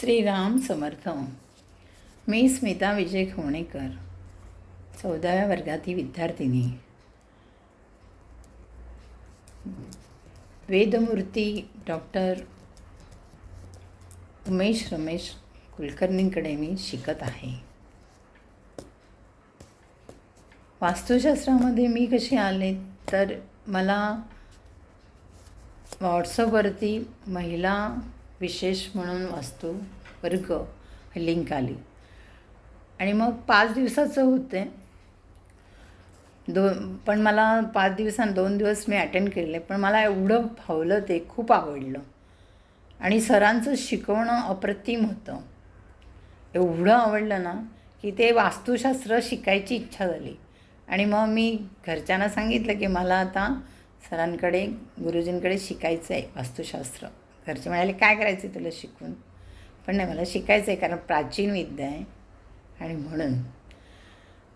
श्रीराम समर्थ मी स्मिता विजय खवणेकर चौदाव्या वर्गातील विद्यार्थिनी. वेदमूर्ती डॉक्टर उमेश रमेश कुलकर्णींकडे मी शिकत आहे. वास्तुशास्त्रामध्ये मी कसे आले तर मला व्हॉट्सअपवरती महिला विशेष म्हणून वास्तू वर्ग लिंक आली. आणि मग पाच दिवसाचं होते. दोन पण मला पाच दिवसां दोन दिवस मी अटेंड केले पण मला एवढं भावलं ते खूप आवडलं. आणि सरांचं शिकवणं अप्रतिम होतं. एवढं आवडलं ना की ते वास्तुशास्त्र शिकायची इच्छा झाली. आणि मग मी घरच्यांना सांगितलं की मला आता सरांकडे गुरुजींकडे शिकायचं आहे वास्तुशास्त्र. घरचे म्हणाले काय करायचं आहे तुला शिकून? पण नाही मला शिकायचं आहे कारण प्राचीन विद्या आहे. आणि म्हणून.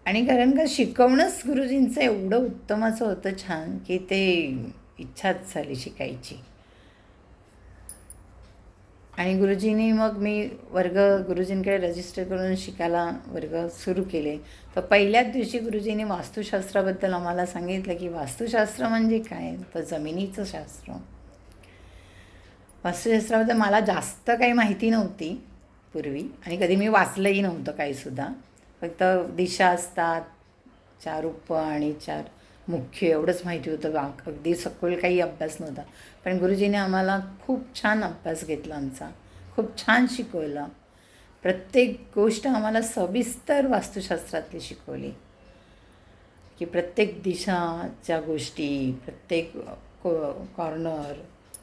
आणि कारण का शिकवणंच गुरुजींचं एवढं उत्तम असं होतं छान की ते इच्छाच झाली शिकायची. आणि गुरुजींनी मग मी वर्ग गुरुजींकडे रजिस्टर करून शिकायला वर्ग सुरू केले. तर पहिल्याच दिवशी गुरुजींनी वास्तुशास्त्राबद्दल आम्हाला सांगितलं की वास्तुशास्त्र म्हणजे काय? तर जमिनीचं शास्त्र. वास्तुशास्त्राबद्दल मला जास्त काही माहिती नव्हती पूर्वी आणि कधी मी वाचलंही नव्हतं काहीसुद्धा फक्त दिशा असतात चार उप आणि चार मुख्य एवढंच माहिती होतं. वा अगदी सखोल काही अभ्यास नव्हता. पण गुरुजीने आम्हाला खूप छान अभ्यास घेतला आमचा. खूप छान शिकवलं. प्रत्येक गोष्ट आम्हाला सविस्तर वास्तुशास्त्रातली शिकवली. की प्रत्येक दिशाच्या गोष्टी प्रत्येक को कॉर्नर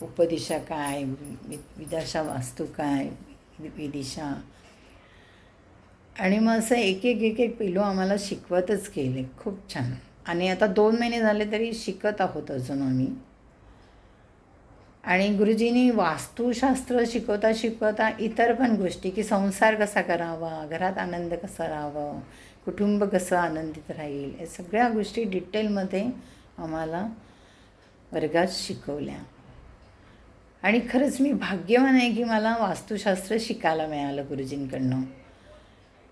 उपदिशा काय वि वास्तू काय विदिशा. आणि मग असं एक एक एक एक पिलू आम्हाला शिकवतच गेले. खूप छान. आणि आता दोन महिने झाले तरी शिकत आहोत अजून आम्ही. आणि गुरुजींनी वास्तुशास्त्र शिकवता शिकवता इतर पण गोष्टी की संसार कसा करावा घरात आनंद कसा राहावं कुटुंब कसं आनंदित राहील या सगळ्या गोष्टी डिटेलमध्ये आम्हाला वर्गात शिकवल्या. आणि खरंच मी भाग्यवान आहे की मला वास्तुशास्त्र शिकायला मिळालं गुरुजींकडनं.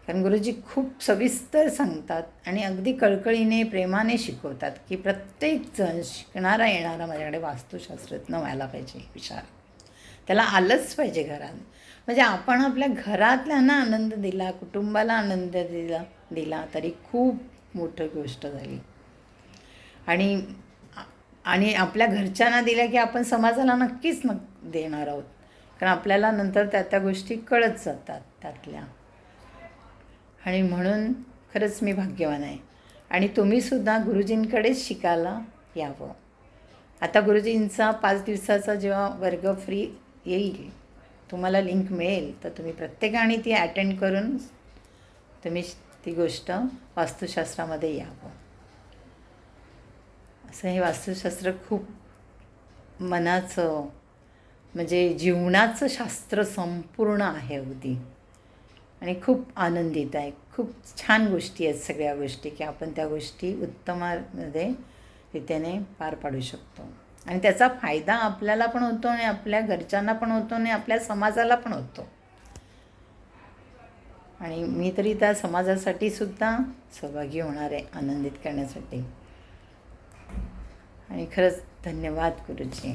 कारण गुरुजी खूप सविस्तर सांगतात आणि अगदी कळकळीने प्रेमाने शिकवतात की प्रत्येकजण शिकणारा येणारा माझ्याकडे वास्तुशास्त्रज्ञ व्हायला पाहिजे विचार. त्याला आलंच पाहिजे घरात. म्हणजे आपण आपल्या घरातल्यांना आनंद दिला कुटुंबाला आनंद दिला दिला तरी खूप मोठं गोष्ट झाली. आणि आणि आपल्या घरच्यांना दिल्या की आपण समाजाला नक्कीच न देणार आहोत. कारण आपल्याला नंतर त्या त्या गोष्टी कळत जातात त्यातल्या. आणि म्हणून खरंच मी भाग्यवान आहे. आणि तुम्हीसुद्धा गुरुजींकडेच शिकायला यावं. आता गुरुजींचा पाच दिवसाचा जेव्हा वर्ग फ्री येईल तुम्हाला लिंक मिळेल तर तुम्ही प्रत्येकाने ती अटेंड करून तुम्ही ती गोष्ट वास्तुशास्त्रामध्ये यावं. असं हे वास्तुशास्त्र खूप मनाचं म्हणजे जीवनाचं शास्त्र संपूर्ण आहे अगदी. आणि खूप आनंदित आहे. खूप छान गोष्टी आहेत सगळ्या गोष्टी की आपण त्या गोष्टी उत्तमामध्ये रीतीने पार पाडू शकतो. आणि त्याचा फायदा आपल्याला पण होतो आणि आपल्या घरच्यांना पण होतो आणि आपल्या समाजाला पण होतो. आणि मी तरी त्या समाजासाठी सुद्धा सहभागी होणार आहे आनंदित करण्यासाठी. आणि खरंच धन्यवाद गुरुजी.